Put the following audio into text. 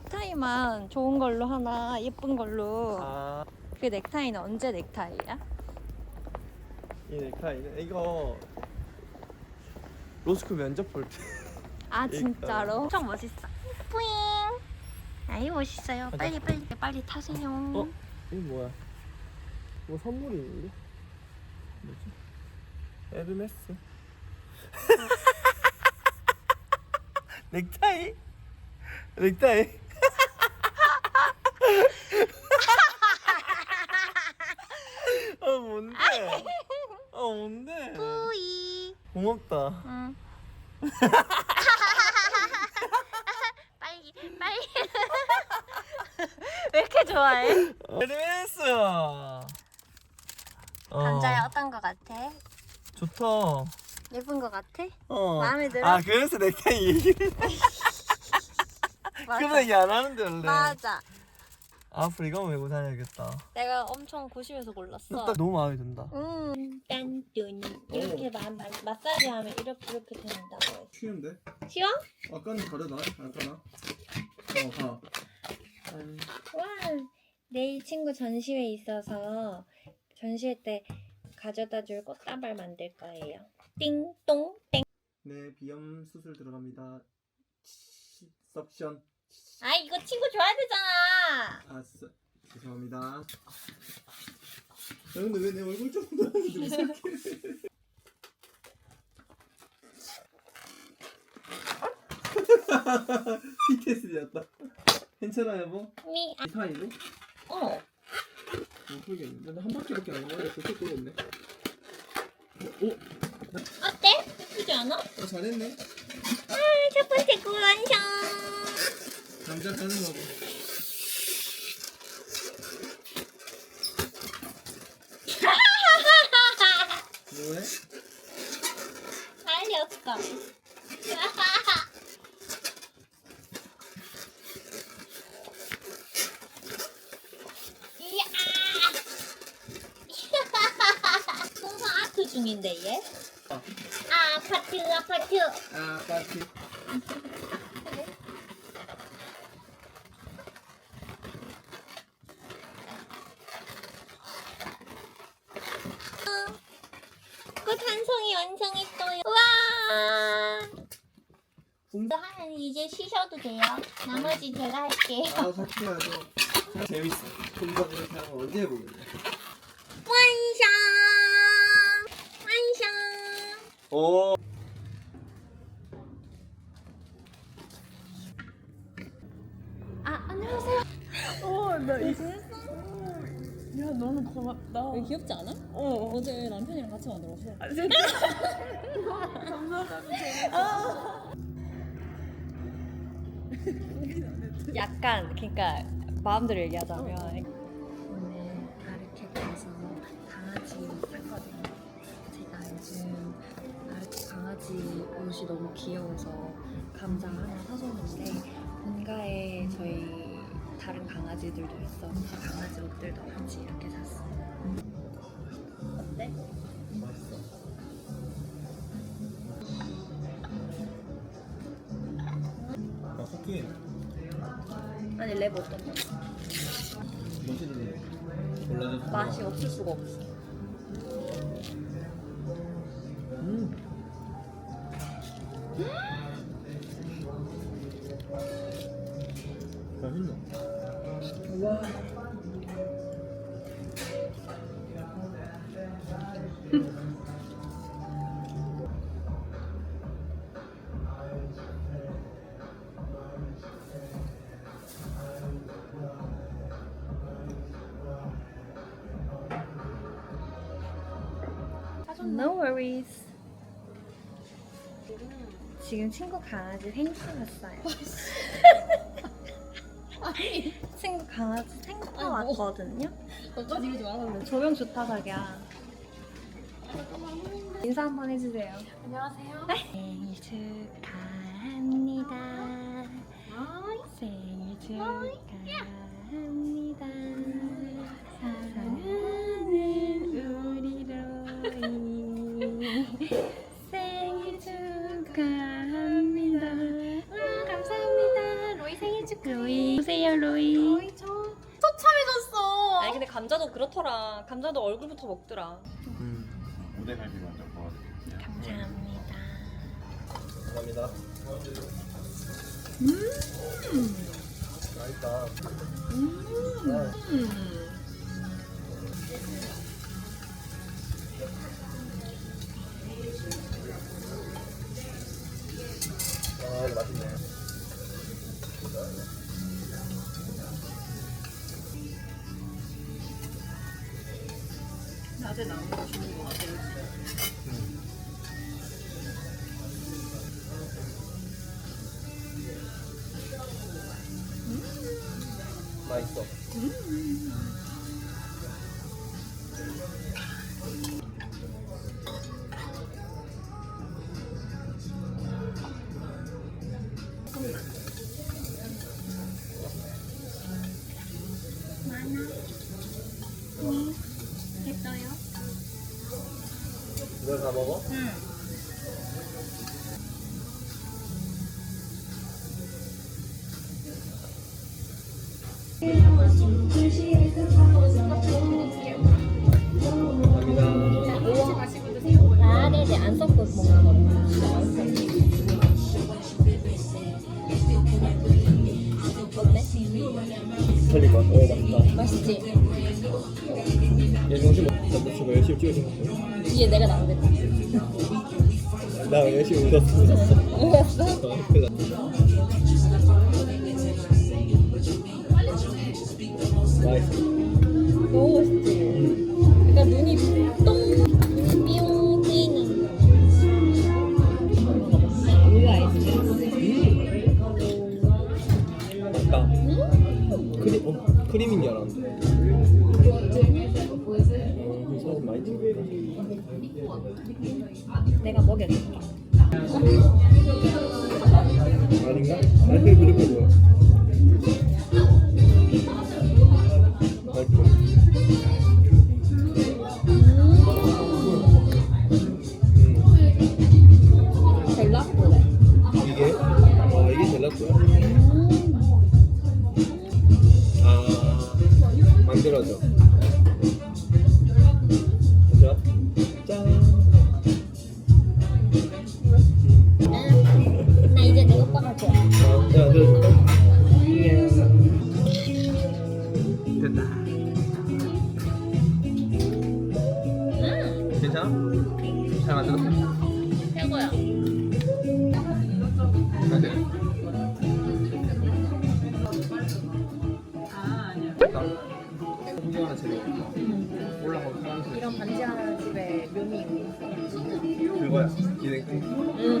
넥타이만 좋은 걸로 하나 예쁜 걸로 아, 그 넥타이는 언제 넥타이야? 이 넥타이는 이거 로스쿨 면접 볼 때. 아. 진짜로? 엄청 멋있어 뿌잉 아이 멋있어요. 빨리 빨리 빨리 타세요 어? 이거 뭐야? 뭐 선물이 있는데? 뭐지? 에르메스. 넥타이? 넥타이? 아 뭔데? 아 뭔데? 뿌이 고맙다. 응 빨리 빨리 왜 이렇게 좋아해? 에르메스. 어, 감자야 어떤 거 같아? 좋다. 예쁜 거 같아? 어. 마음에 들어? 아 그래서 넥타이 얘기를. 맞아. 그런 얘기 안 하는데 원래. 맞아 앞으로 이거 메고 다녀야겠다. 내가 엄청 고심해서 골랐어 딱 너무 마음에 든다. 음, 딴뚜니 이렇게 마, 마, 마사지 하면 이렇게 이렇게 된다고 했어 쉬운데? 쉬워? 아까는 다르다. 아까나. 어, 가. 와 내일 친구 전시회 있어서 전시회 때 가져다 줄 꽃다발 만들 거예요 띵동 땡 네, 비염 수술 들어갑니다. 치- 석션. 아 이거 친구 줘야 되잖아 아, 스, 죄송합니다. 야, 근데 왜 내 얼굴 좀 나는데 무섭게. PTSD였다. 괜찮아, 여보? 미 아, 이타이도? 어못 풀겠는데. 나한 바퀴밖에 안 걸려. 그렇게 끄겠네. 오, 어때? 예쁘지 않아? 어, 잘했네. 첫 번째 꿀 완성 남자 가는 거고. 뭐해? 알렸어 이야 아트 중인데 얘? 아. 아파트 아파트 아, 파티. 꽃한 송이 완성했어요 와 한, 이제 쉬셔도 돼요 나머지 제가 할게요 아, 파티 하죠. 재밌어. 금방 이렇게 하면 언제 해보겠네. 완성 완성 오. 아 안녕하세요 어, 나 이거. 야, 너무 고맙다. 귀엽지 않아? 어. 어제 남편이랑 같이 만들었어. 아, 진짜? 감사합니다. 약간 그러니까 마음대로 얘기하자면 오늘 아르케 가서 강아지 샀거든요. 제가 요즘 아르케 강아지 옷이 너무 귀여워서 감자 하나 사줬는데 본가에 저희 다른 강아지들도 있어서 강아지 옷들도 같이 이렇게 샀어요. 쿠키. 아니 랩 어떤 거? 멋있네. 골라줘. 맛이 없을 수가 없어. 음. 맛있네. 와. No worries. 지금 친구 강아지 생수 샀어요. 친구 강아지 생수 뭐. 왔거든요. 너까지 이러지 말았는데. 조명 좋다 자기야. 인사 한번 해주세요. 안녕하세요. 생일 축하합니다. 생일 축하합니다. 사랑하는 생일 축하합니다. 와 감사합니다. 로이 생일 축하. 로이 보세요 로이 처참해졌어. 아니 근데 감자도 그렇더라 감자도 얼굴부터 먹더라 무대갈비 먼저 구워드릴게요. 감사합니다 감사합니다. 맛있다. 맛있어. 했 먹어? 감 얘 정신 못 잡고 열심히 찍어준 거. 이게 내가 나오겠다 나 열심히 웃었어. 웃었어. 뭐였어? 어, 큰일 났다. 맛있어. 먹여줄게 아닌가? 아니, 그렇게 뭐야. 만들어져. 저도 됐다. 음, 괜찮아? 잘 만들었어? 최고야. 아, 안 돼. 이런 반지하 집의 묘미. 그거야 기생 응. 음.